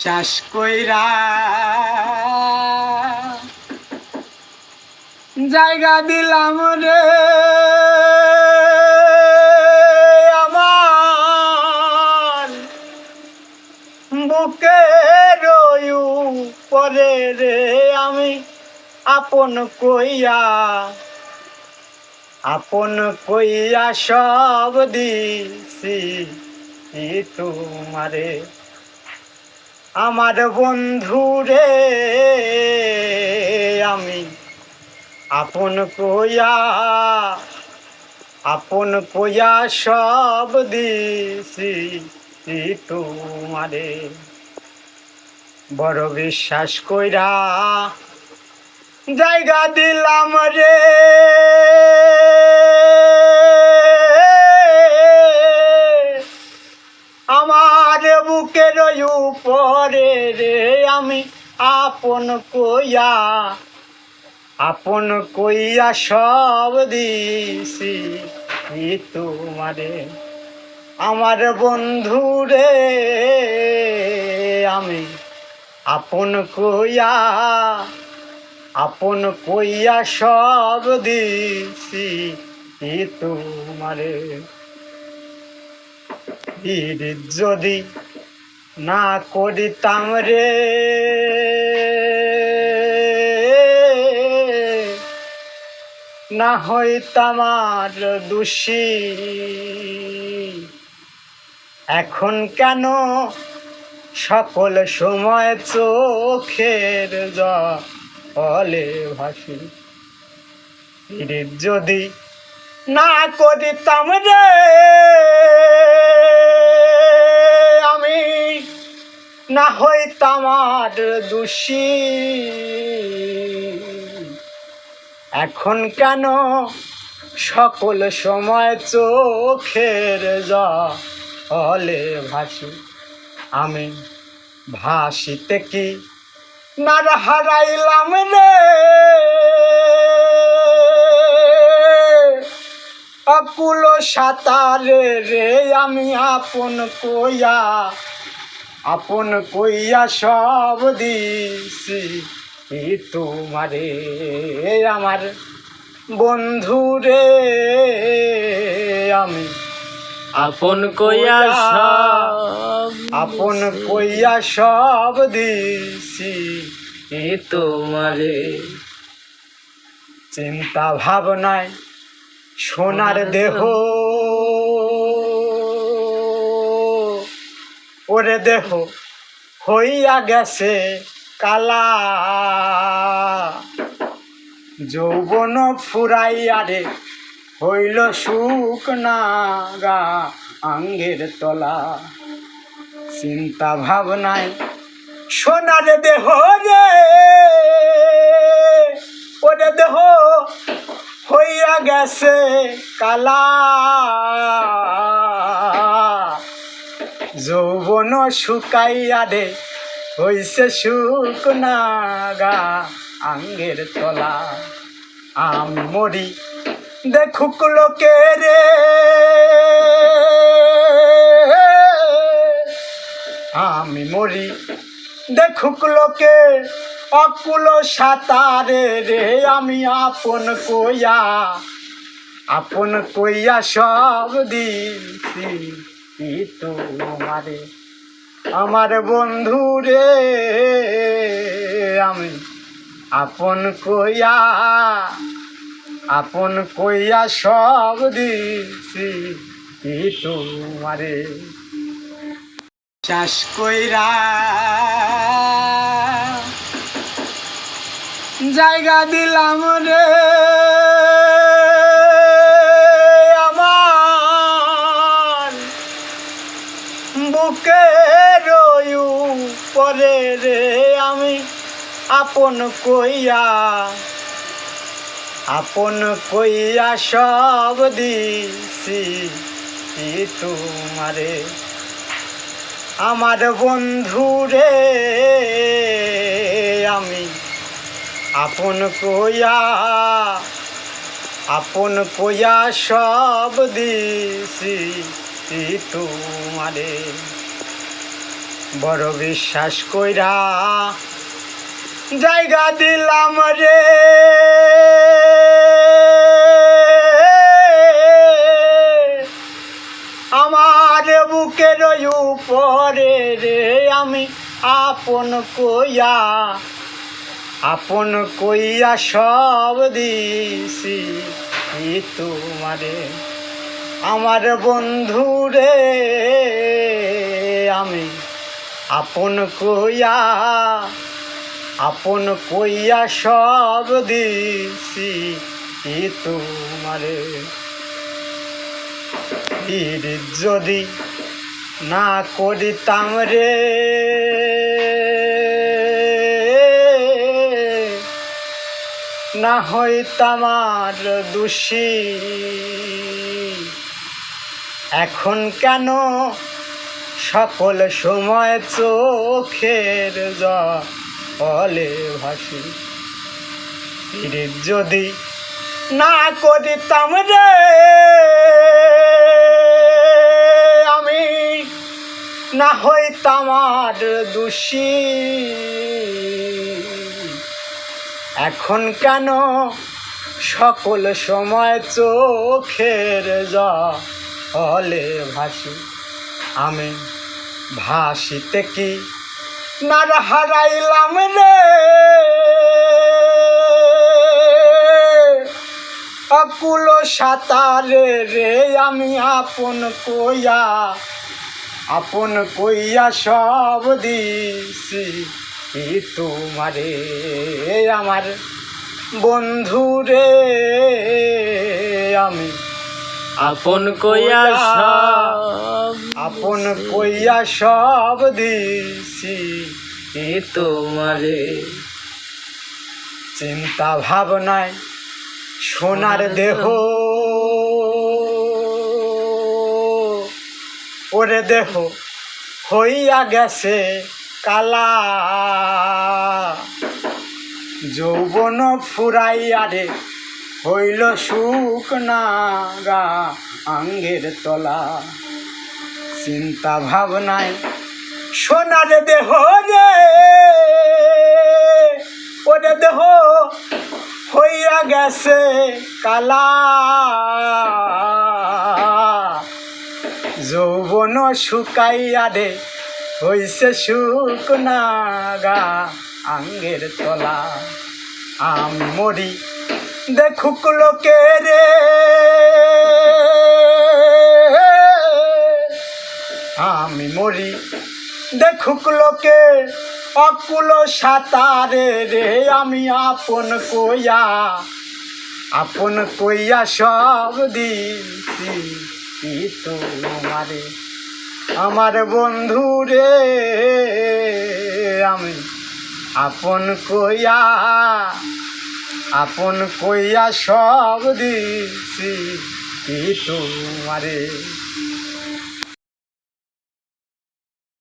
চাষ কইরা জায়গা দিলাম রে। আমার বুকে রয়ু পরে রে, আমি আপন কইয়া আপন কইয়া সব দিছি। তোমারে আমার বন্ধু রে, আমি আপন কইয়া আপন কইয়া সব দিছি তোমারে। বড় বিশ্বাস কইরা জায়গা দিলাম রে। আমার উপরে রে আমি আপন কইয়া আপন কইয়া সব দিছি। তোমারে, আমার বন্ধু রে, আমি আপন কইয়া আপন কইয়া সব দিছি। তোমারে যদি না করিতাম রে। না হইতাম আর দোষী। এখন কেন সকল সময় চোখের জলে ভাসি? যদি না করিতাম রে। না হইতাম তামার দোষী। এখন কেন সকল সময় চোখের জলে ভাসি? আমি ভাসিতে কি না হারাইলাম রে? অকুল সাঁতারে রে আমি আপন কইয়া আপন কইয়া সব দিছি। তোমারে আমার বন্ধু রে আমি আপন কইয়া সব আপন কইয়া সব দিছি। তোমারে। চিন্তা ভাবনায় সোনার দেহ ওরে দেহ হইয়া গেছে কালা। যৌবন ফুরাইয়া রে, হইল সুখ না গা আঙ্গের তলা। চিন্তা ভাবনায় সোনার দেহ রে, ওরে দেহ হইয়া গেছে কালা। যৌবন শুকাইয়া রে হইছে সুখ নাগা আঙ্গের তলা। আমি মরি দেখুক লোকে রে। আমি মরি দেখুক লোকে অকুল সাঁতারে রে। আমি আপন কইয়া আপন কইয়া সব দিছি। ই তোমারে? আমার বন্ধু রে আমি আপন কইয়া আপন কইয়া সব দিছি। ই তোমারে? চাষ কইরা জায়গা দিলাম রে। পরে রে আমি আপন কইয়া আপন কইয়া সব দিছি তোমারে? আমার বন্ধু রে, আমি আপন কইয়া আপন কইয়া সব দিছি তোমারে? বড় বিশ্বাস কইরা জায়গা দিলাম রে। আমার বুকের উপরে রে আমি আপন কইয়া আপন কইয়া সব দিছি। তোমারে, আমার বন্ধু রে, আমি আপন কইয়া আপন কইয়া সব দিছি ই তোমারে? যদি না করিতাম রে, না হইতাম আর দোষী। এখন কেন সকল সময় চোখের জলে ভাসি। পীড়িত যদি না করিতাম রে, আমি না হইতাম আর দোষী। এখন কেন সকল সময় চোখের জলে ভাসি? আমি ভাসিতে কি নার হারাইলাম রে? অকুল সাঁতারে রে, আমি আপন কইয়া আপন কইয়া সব দিছি। তোমারে, আমার বন্ধু রে, আমি আপন কইয়া সব আপন কইয়া সব দিছি। এ তোমারে। চিন্তা ভাবনায় সোনার দেহ। ওরে দেহ হইয়া গেছে কালা। যৌবন ফুরাইয়া রে হইল গা আঙ্গের তলা। চিন্তা ভাবনায় সোনার দেহ রে ওরে দেহ হইয়া গেছে কালা। যৌবন শুকাইয়া রে, হইছে গা আঙ্গের তলা। আমি মরি দেখুক লোকে রে। আমি মরি, দেখুক লোকে অকুল সাঁতারে রে। আমি আপন কইয়া আপন কইয়া সব দিছি তোমারে? আমার বন্ধু রে, আমি আপন কইয়া আপন কইয়া সব দিছি কি তোমারে